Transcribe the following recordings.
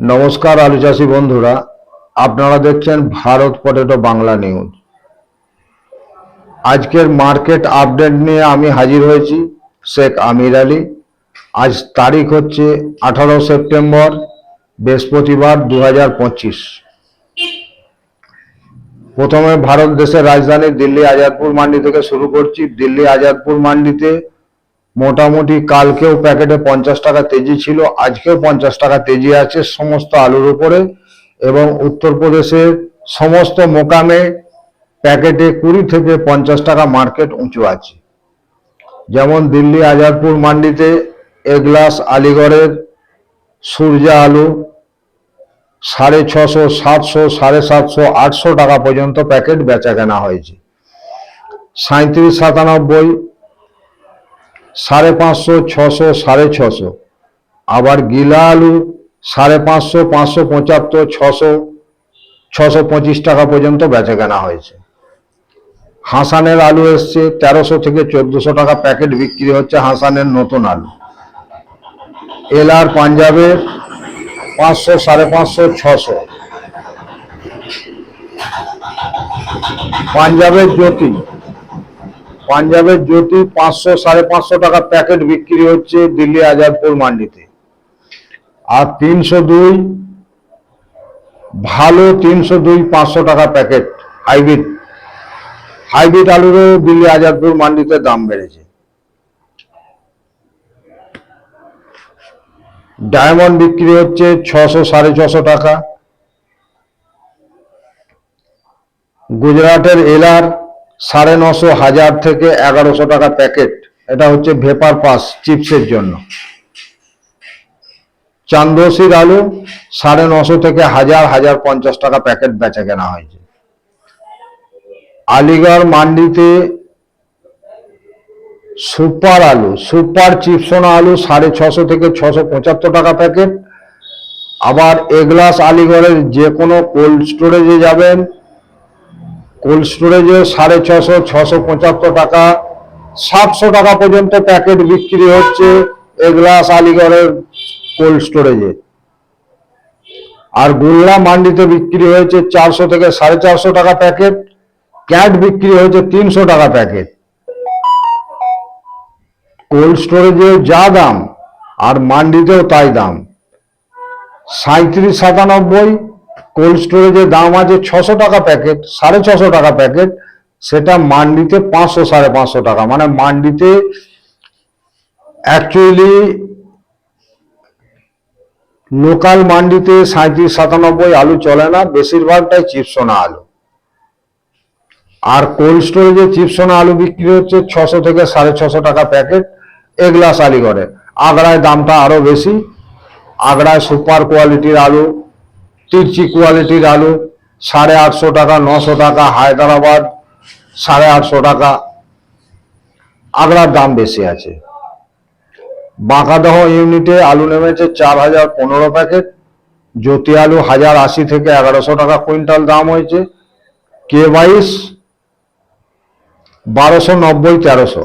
নমস্কার আলু চাষি বন্ধুরা, আপনারা দেখছেন ভারত পটেটো বাংলা নিউজ। আজকের মার্কেট আপডেট নিয়ে আমি হাজির হয়েছি শেখ আমির আলী। আজ তারিখ হচ্ছে আঠারো সেপ্টেম্বর, বৃহস্পতিবার দু হাজার পঁচিশ। প্রথমে ভারত দেশের রাজধানী দিল্লি আজাদপুর মান্ডি থেকে শুরু করছি। দিল্লি আজাদপুর মান্ডিতে মোটামুটি কালকেও প্যাকেটে পঞ্চাশ টাকা তেজি ছিল, আজকেও পঞ্চাশ টাকা তেজি আছে সমস্ত আলুর উপরে এবং উত্তরপ্রদেশের সমস্ত মোকামে প্যাকেটে কুড়ি থেকে পঞ্চাশ টাকা মার্কেট উঁচু আছে। যেমন দিল্লি, আজাদপুর মান্ডিতে এগলাস, আলিগড়ের সূর্যা আলু সাড়ে ছশো, সাতশো, সাড়ে সাতশো, আটশো টাকা পর্যন্ত প্যাকেট বেচা কেনা হয়েছে। সাঁত্রিশ সাতানব্বই সাড়ে পাঁচশো, ছশো, সাড়ে ছশো। আবার গিলা আলু সাড়ে পাঁচশো পাঁচশো পঁচাত্তর, ছশো ছশো পঁচিশ টাকা পর্যন্ত বেচা কেনা হয়েছে। হাসানের আলু এসছে, তেরোশো থেকে চোদ্দশো টাকা প্যাকেট বিক্রি হচ্ছে হাসানের নতুন আলু। এলআর পাঞ্জাবের পাঁচশো, সাড়ে পাঁচশো, ছশো। পাঞ্জাবের জ্যোতি পাঞ্জাবের জ্যোতি পাঁচশো, সাড়ে পাঁচশো টাকা প্যাকেট বিক্রি হচ্ছে দিল্লি আজাদপুর মান্ডিতে। আর তিনশো দুই, ভালো তিনশো দুই, পাঁচশো টাকা প্যাকেট হাইব্রিড। হাইব্রিড আলুরও দিল্লি আজাদপুর মান্ডিতে দাম বেড়েছে। ডায়মন্ড বিক্রি হচ্ছে ছশো, সাড়ে ছশো টাকা। গুজরাটের এলার সাড়ে নশো হাজার থেকে এগারোশো টাকা প্যাকেট। এটা হচ্ছে ভেপার পাস চিপসের জন্য। চান্দসির আলু সাড়ে নশো থেকে হাজার হাজার পঞ্চাশ টাকা প্যাকেট বেচা কেনা হয়েছে। আলিগড় মান্ডিতে সুপার আলু, সুপার চিপসোনা আলু, সাড়ে ছশো থেকে ছশো পঁচাত্তর টাকা প্যাকেট। আবার এগলাস আলিগড়ের যে কোনো কোল্ড স্টোরেজে যাবেন কোল্ড স্টোরেজে সাড়ে ছশো ছশো পঁচাত্তর টাকা, সাতশো টাকা পর্যন্ত প্যাকেট বিক্রি হচ্ছে এগলাস আলিগড়ের কোল্ড স্টোরেজে। আর গুল্লা মান্ডিতে বিক্রি হয়েছে চারশো থেকে সাড়ে চারশো টাকা প্যাকেট, ক্যাট বিক্রি হয়েছে তিনশো টাকা প্যাকেট। কোল্ড স্টোরেজে যা দাম, আর মান্ডিতেও তাই দাম। সাঁত্রিশ সাতানব্বই কোল্ড স্টোরেজের দাম আছে ছশো টাকা প্যাকেট, সাড়ে ছশো টাকা প্যাকেট, সেটা মান্ডিতে পাঁচশো, সাড়ে পাঁচশো টাকা। মানে মান্ডিতে অ্যাকচুয়ালি লোকাল মান্ডিতে সাঁত্রিশ সাতানব্বই আলু চলে না, বেশিরভাগটাই চিপসোনা আলু। আর কোল্ড স্টোরেজে চিপসোনা আলু বিক্রি হচ্ছে ছশো থেকে সাড়ে ছশো টাকা প্যাকেট এ এগলাস আলিগড়ে আগ্রায় দামটা আরও বেশি, আগ্রায় সুপার কোয়ালিটির আলু তিরচি কোয়ালিটির আলু, সাড়ে আটশো টাকা, নশো টাকা, হায়দ্রাবাদ, সাড়ে আটশো টাকা। আগ্রার দাম বেশি আছে। বাঁকাদহ ইউনিটে আলু নেমেছে চার হাজার পনেরো প্যাকেট। জ্যোতি আলু হাজার আশি থেকে এগারোশো টাকা কুইন্টাল দাম হয়েছে। কে বাইশ বারোশো নব্বই, তেরোশো।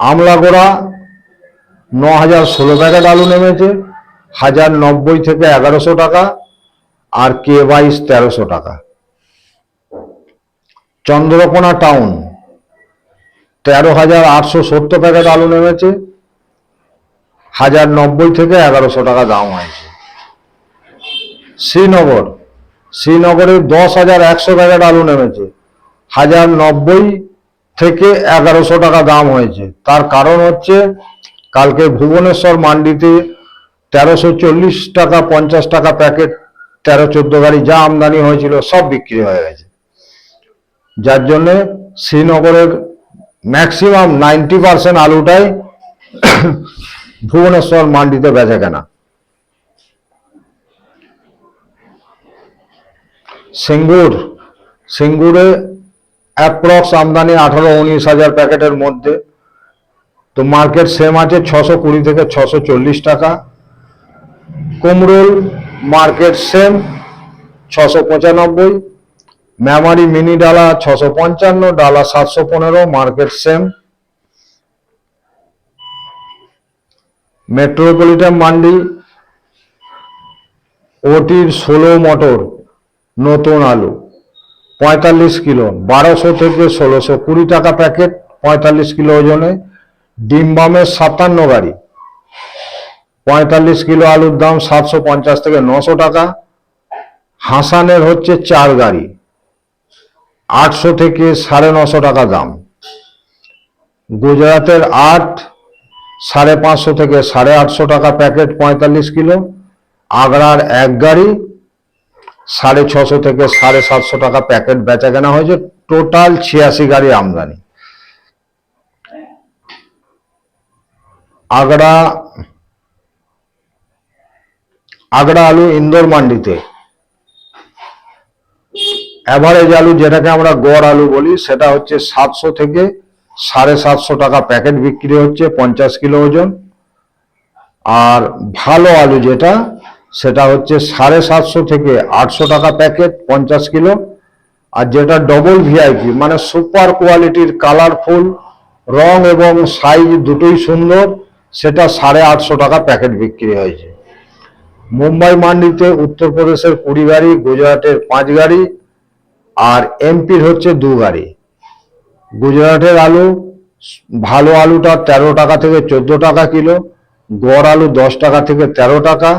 আমলাগোড়া ন হাজার ষোলো প্যাকেট আলু নেমেছে। হাজার নব্বই থেকে এগারোশো টাকা আর কে বাইশ তেরোশো টাকা। চন্দ্রকোনা টাউন, তেরো হাজার আটশো সত্তর প্যাকেট আলু নেমেছে, হাজার নব্বই থেকে এগারোশো টাকা দাম হয়েছে। শ্রীনগর, শ্রীনগরে দশ হাজার একশো প্যাকেট আলু নেমেছে, হাজার নব্বই থেকে এগারোশো টাকা দাম হয়েছে। তার কারণ হচ্ছে, কালকে ভুবনেশ্বর মান্ডিতে তেরোশো চল্লিশ টাকা, পঞ্চাশ টাকা প্যাকেট, তেরো চোদ্দ গাড়ি যা আমদানি হয়েছিল সব বিক্রি হয়ে গেছে। যার জন্যে শ্রীনগরের ম্যাক্সিমাম নাইনটি পার্সেন্ট আলুটাই ভুবনেশ্বর মান্ডিতে বেচে কেনা। সিঙ্গুর, সিঙ্গুরে অ্যাপ্রক্স আমদানি আঠারো, উনিশ হাজার প্যাকেটের মধ্যে। তো মার্কেট সেম আছে ছশো কুড়ি থেকে ছশো চল্লিশ টাকা। কুমরুল মার্কেট সেম, ছশো পঁচানব্বই। মেমারি মিনি ডালা ছশো পঞ্চান্ন, ডালা সাতশো পনেরো, মার্কেট সেম। মেট্রোপলিটন মান্ডি ওটির ষোলো মটর, নতুন আলু, পঁয়তাল্লিশ কিলো, বারোশো থেকে ষোলোশো কুড়ি টাকা প্যাকেট, পঁয়তাল্লিশ কিলো ওজনে। ডিমবামের সাতান্ন গাড়ি পঁয়তাল্লিশ কিলো আলুর দাম সাতশো পঞ্চাশ থেকে নশো টাকা। হাসানের হচ্ছে চার গাড়ি, আটশো থেকে সাড়ে নশো টাকা দাম। গুজরাটের আট, সাড়ে পাঁচশো থেকে সাড়ে আটশো টাকা প্যাকেট পঁয়তাল্লিশ কিলো। আগ্রার এক গাড়ি, সাড়ে ছশো থেকে সাড়ে সাতশো টাকা প্যাকেট বেচা কেনা হয়েছে। টোটাল ছিয়াশি গাড়ি আমদানি। আগ্রা আগ্রা আলু ইন্দোর মান্ডিতে। অ্যাভারেজ আলু যেটাকে আমরা গড় আলু বলি, সেটা হচ্ছে সাতশো থেকে সাড়ে সাতশো টাকা প্যাকেট বিক্রি হচ্ছে, পঞ্চাশ কিলো ওজন। আর ভালো আলু যেটা, সেটা হচ্ছে সাড়ে সাতশো থেকে আটশো টাকা প্যাকেট, পঞ্চাশ কিলো। আর যেটা ডবল ভিআইপি মানে সুপার কোয়ালিটির কালারফুল রং এবং সাইজ দুটোই সুন্দর, সেটা সাড়ে আটশো টাকা প্যাকেট বিক্রি হয়েছে। মুম্বাই মান্ডিতে, উত্তরপ্রদেশের কুড়ি গাড়ি, গুজরাটের পাঁচ গাড়ি, আর এমপির হচ্ছে দু গাড়ি। গুজরাটের আলু, ভালো আলুটা তেরো টাকা থেকে চোদ্দ টাকা কিলো, গড় আলু দশ টাকা থেকে তেরো টাকা।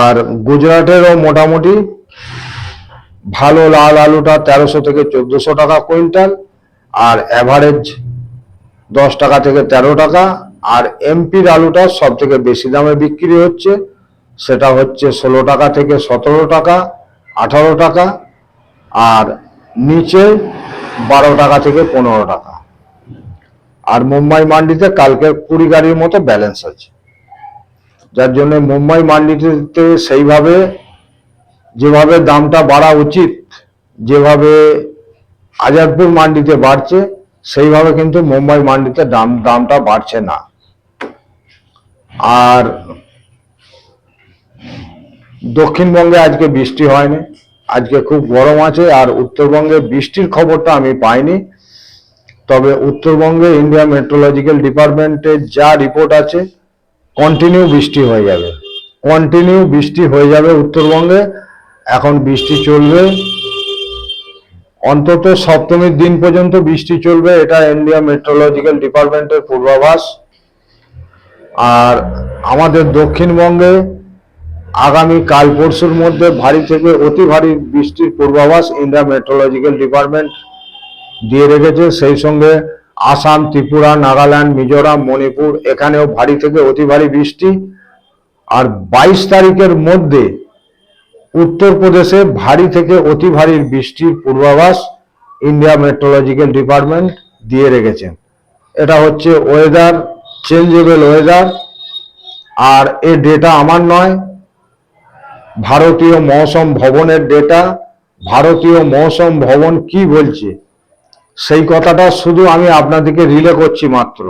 আর গুজরাটেরও মোটামুটি ভালো লাল আলুটা তেরোশো থেকে চোদ্দশো টাকা কুইন্টাল, আর অ্যাভারেজ দশ টাকা থেকে তেরো টাকা আর এমপির আলুটা সব থেকে বেশি দামে বিক্রি হচ্ছে। সেটা হচ্ছে ষোলো টাকা থেকে সতেরো টাকা, আঠারো টাকা, আর নিচে বারো টাকা থেকে পনেরো টাকা। আর মুম্বাই মান্ডিতে কালকে কুড়ি গাড়ির মতো ব্যালেন্স আছে। যার জন্য মুম্বাই মান্ডিতে সেইভাবে যেভাবে দামটা বাড়া উচিত, যেভাবে আজাদপুর মান্ডিতে বাড়ছে, সেইভাবে কিন্তু মুম্বাই মান্ডিতে দাম, দামটা বাড়ছে না। আর দক্ষিণবঙ্গে আজকে বৃষ্টি হয়নি, আজকে খুব গরম আছে আর উত্তরবঙ্গে বৃষ্টির খবরটা আমি পাইনি। তবে উত্তরবঙ্গে ইন্ডিয়া মেট্রোলজিক্যাল ডিপার্টমেন্টের যা রিপোর্ট আছে কন্টিনিউ বৃষ্টি হয়ে যাবে। কন্টিনিউ বৃষ্টি হয়ে যাবে উত্তরবঙ্গে। এখন বৃষ্টি চলবে। অন্তত সপ্তমীর দিন পর্যন্ত বৃষ্টি চলবে, এটা ইন্ডিয়া মেট্রোলজিক্যাল ডিপার্টমেন্টের পূর্বাভাস। আর আমাদের দক্ষিণবঙ্গে আগামী কাল পরশুর মধ্যে ভারী থেকে অতি ভারী বৃষ্টির পূর্বাভাস ইন্ডিয়া মেট্রোলজিক্যাল ডিপার্টমেন্ট দিয়ে রেখেছে। সেই সঙ্গে আসাম, ত্রিপুরা, নাগাল্যান্ড, মিজোরাম, মণিপুর এখানেও ভারী থেকে অতি ভারী বৃষ্টি। আর বাইশ তারিখের মধ্যে উত্তরপ্রদেশে ভারী থেকে অতি ভারী বৃষ্টির পূর্বাভাস ইন্ডিয়া মেট্রোলজিক্যাল ডিপার্টমেন্ট দিয়ে রেখেছেন এটা হচ্ছে ওয়েদার চেঞ্জেবল ওয়েদার আর এ ডেটা আমার নয়। ভারতীয় মৌসম ভবনের ডেটা ভারতীয় মৌসম ভবন কি বলছে? সেই কথাটা শুধু আমি আপনাদেরকে রিলে করছি মাত্র।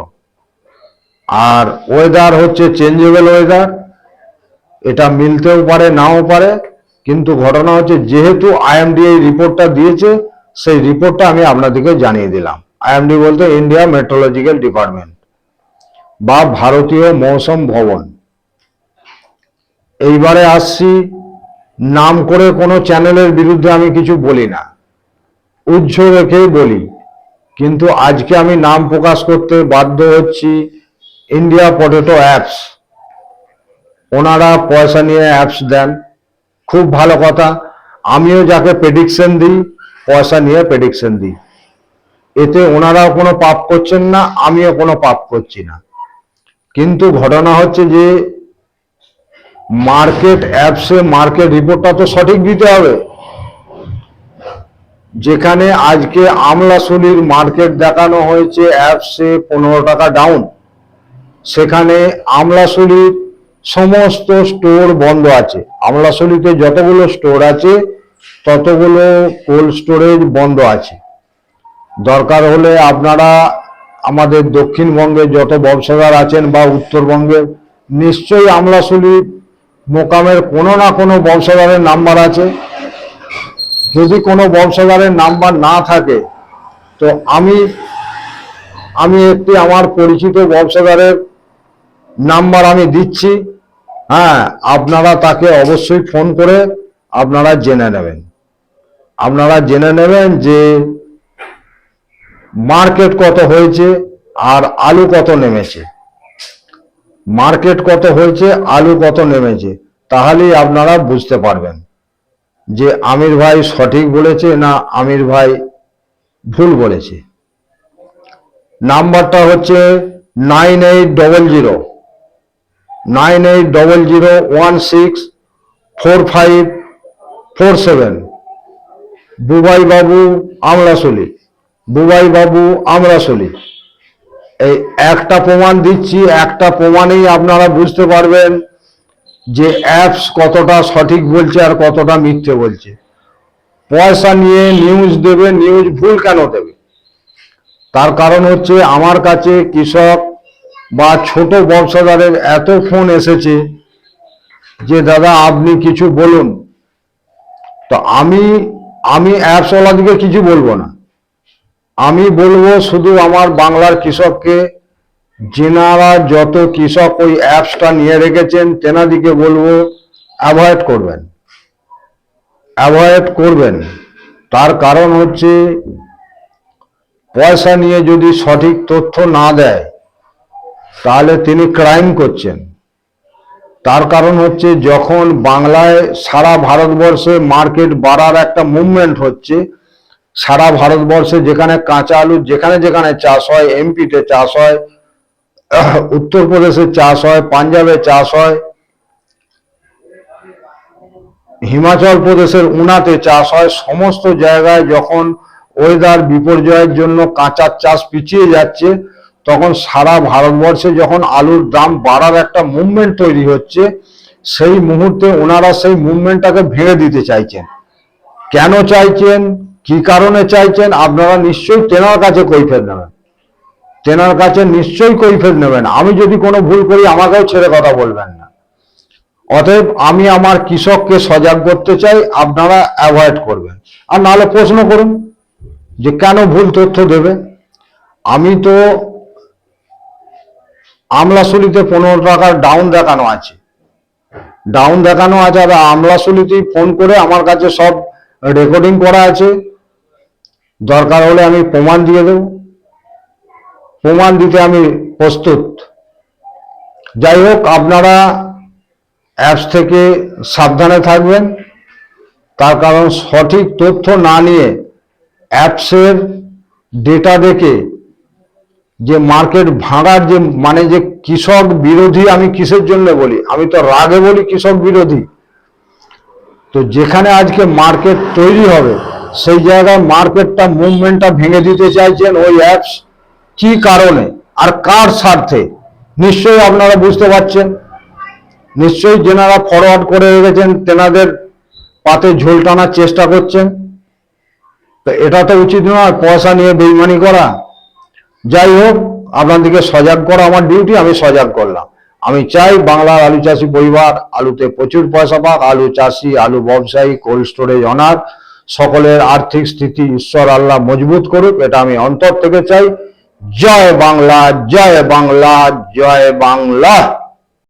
আর ওয়েদার হচ্ছে চেঞ্জেবল ওয়েদার এটা মিলতেও পারে, নাও পারে, কিন্তু ঘটনা হচ্ছে যেহেতু আইএমডি এই রিপোর্টটা দিয়েছে, সেই রিপোর্টটা আমি আপনাদেরকে জানিয়ে দিলাম। আইএমডি বলতে ইন্ডিয়া মেট্রোলজিক্যাল ডিপার্টমেন্ট বা ভারতীয় মৌসুম ভবন। এইবারে আসছি, নাম করে কোনো চ্যানেলের বিরুদ্ধে আমি কিছু বলি না। উজ্জ রেখেই বলি, কিন্তু আজকে আমি নাম প্রকাশ করতে বাধ্য হচ্ছি ইন্ডিয়া পটেটো অ্যাপস ওনারা পয়সা নিয়ে অ্যাপস দেন, খুব ভালো কথা। আমিও যাকে প্রেডিকশন দিই, পয়সা নিয়ে প্রেডিকশন দিই। এতে ওনারাও কোনো পাপ করছেন না, আমিও কোনো পাপ করছি না। কিন্তু ঘটনা হচ্ছে যে মার্কেট অ্যাপসে মার্কেট রিপোর্টটা তো সঠিক দিতে হবে। যেখানে আজকে আমলাশুলির মার্কেট দেখানো হয়েছে অ্যাপসে পনেরো টাকা ডাউন সেখানে আমলাশুলির সমস্ত স্টোর বন্ধ আছে। আমলাশুলিতে যতগুলো স্টোর আছে, ততগুলো কোল্ড স্টোরেজ বন্ধ আছে। দরকার হলে আপনারা আমাদের দক্ষিণবঙ্গে যত ব্যবসাদার আছেন বা উত্তরবঙ্গে নিশ্চয়ই আমলাশুলি মোকামের কোনো না কোনো ব্যবসাদারের নাম্বার আছে। যদি কোনো ব্যবসাদারের নাম্বার না থাকে, তো আমি আমি একটি আমার পরিচিত ব্যবসাদারের নাম্বার আমি দিচ্ছি। হ্যাঁ আপনারা তাকে অবশ্যই ফোন করে আপনারা জেনে নেবেন। আপনারা জেনে নেবেন যে মার্কেট কত হয়েছে আর আলু কত নেমেছে? মার্কেট কত হয়েছে, আলু কত নেমেছে? তাহলেই আপনারা বুঝতে পারবেন যে আমির ভাই সঠিক বলেছে না আমির ভাই ভুল বলেছে। নাম্বারটা হচ্ছে nine eight double zero, nine eight double zero one six four five four seven. Bubai Babu Amlashuli Bubai বাবু আমলাশলি এই একটা প্রমাণ দিচ্ছি, একটা প্রমাণেই আপনারা বুঝতে পারবেন যে অ্যাপস কতটা সঠিক বলছে আর কতটা মিথ্যে বলছে। পয়সা নিয়ে নিউজ দেবে নিউজ ভুল কেন দেবে? তার কারণ হচ্ছে আমার কাছে কৃষক বা ছোট ব্যবসাদারের এত ফোন এসেছে যে, দাদা, আপনি কিছু বলুন। তো আমি আমি অ্যাপসওয়ালাদিকে কিছু বলব না। আমি বলব শুধু আমার বাংলার কৃষককে, যেনারা যত কৃষক ওই অ্যাপসটা নিয়ে রেখেছেন, তেনাদিকে বলব অ্যাভয়েড করবেন। অ্যাভয়েড করবেন। তার কারণ হচ্ছে, পয়সা নিয়ে যদি সঠিক তথ্য না দেয়, তাহলে তিনি ক্রাইম করছেন। তার কারণ হচ্ছে, যখন বাংলায় সারা ভারতবর্ষে মার্কেট বাড়ার একটা মুভমেন্ট হচ্ছে সারা ভারতবর্ষে যেখানে কাঁচা আলু, যেখানে যেখানে চাষ হয় এমপিতে চাষ হয়, উত্তরপ্রদেশে চাষ হয়, পাঞ্জাবে চাষ হয়, হিমাচল প্রদেশের উনাতে চাষ হয়, সমস্ত জায়গায় যখন ওয়েদার বিপর্যয়ের জন্য কাঁচার চাষ পিছিয়ে যাচ্ছে, তখন সারা ভারতবর্ষে যখন আলুর দাম বাড়ার একটা মুভমেন্ট তৈরি হচ্ছে, সেই মুহূর্তে ওনারা সেই মুভমেন্টটাকে ভেঙে দিতে চাইছেন। কেন চাইছেন? কি কারণে চাইছেন? আপনারা নিশ্চয়ই তেনার কাছে কৈফের নেবেন। তেনার কাছে নিশ্চয়ই কৈফের নেবেন। আমি যদি কোনো ভুল করি, আমাকেও ছেড়ে কথা বলবেন না। অতএব আমি আমার কৃষককে সজাগ করতে চাই, আপনারা অ্যাভয়েড করবেন। আর নাহলে প্রশ্ন করুন যে কেন ভুল তথ্য দেবে আমি তো আমলাশুলিতে পনেরো টাকার ডাউন দেখানো আছে। ডাউন দেখানো আছে, আর আমলাশুলিতেই ফোন করে আমার কাছে সব রেকর্ডিং করা আছে। দরকার হলে আমি প্রমাণ দিয়ে দেব। প্রমাণ দিতে আমি প্রস্তুত। যাই হোক, আপনারা অ্যাপস থেকে সাবধানে থাকবেন। তার কারণ সঠিক তথ্য না নিয়ে অ্যাপসের ডেটা দেখে যে মার্কেট ভাঙার যে মানে যে কৃষক বিরোধী আমি কিসের জন্য বলি? আমি তো রাগে বলি কৃষক বিরোধী। তো যেখানে আজকে মার্কেট তৈরি হবে সেই জায়গায় মার্কেটটা মুভমেন্টটা ভেঙে দিতে চাইছেন ওই অ্যাপস কি কারণে? আর কার স্বার্থে? নিশ্চয়ই আপনারা বুঝতে পারছেন। নিশ্চয়ই যেনারা ফরওয়ার্ড করে রেখেছেন, তেনাদের পাতে ঝোল টানার চেষ্টা করছেন। তো এটা তো উচিত নয়, পয়সা নিয়ে বেইমানি করা। যাই হোক, আপনাদেরকে সজাগ করা আমার ডিউটি আমি সজাগ করলাম। আমি চাই বাংলার আলু চাষি পরিবার, আলুতে প্রচুর পয়সা পাক, আলু চাষি, আলু ব্যবসায়ী কোল্ড স্টোরেজ অনার সকলের আর্থিক স্থিতি ঈশ্বর আল্লাহ মজবুত করুক, এটা আমি অন্তর থেকে চাই। জয় বাংলা জয় বাংলা জয় বাংলা।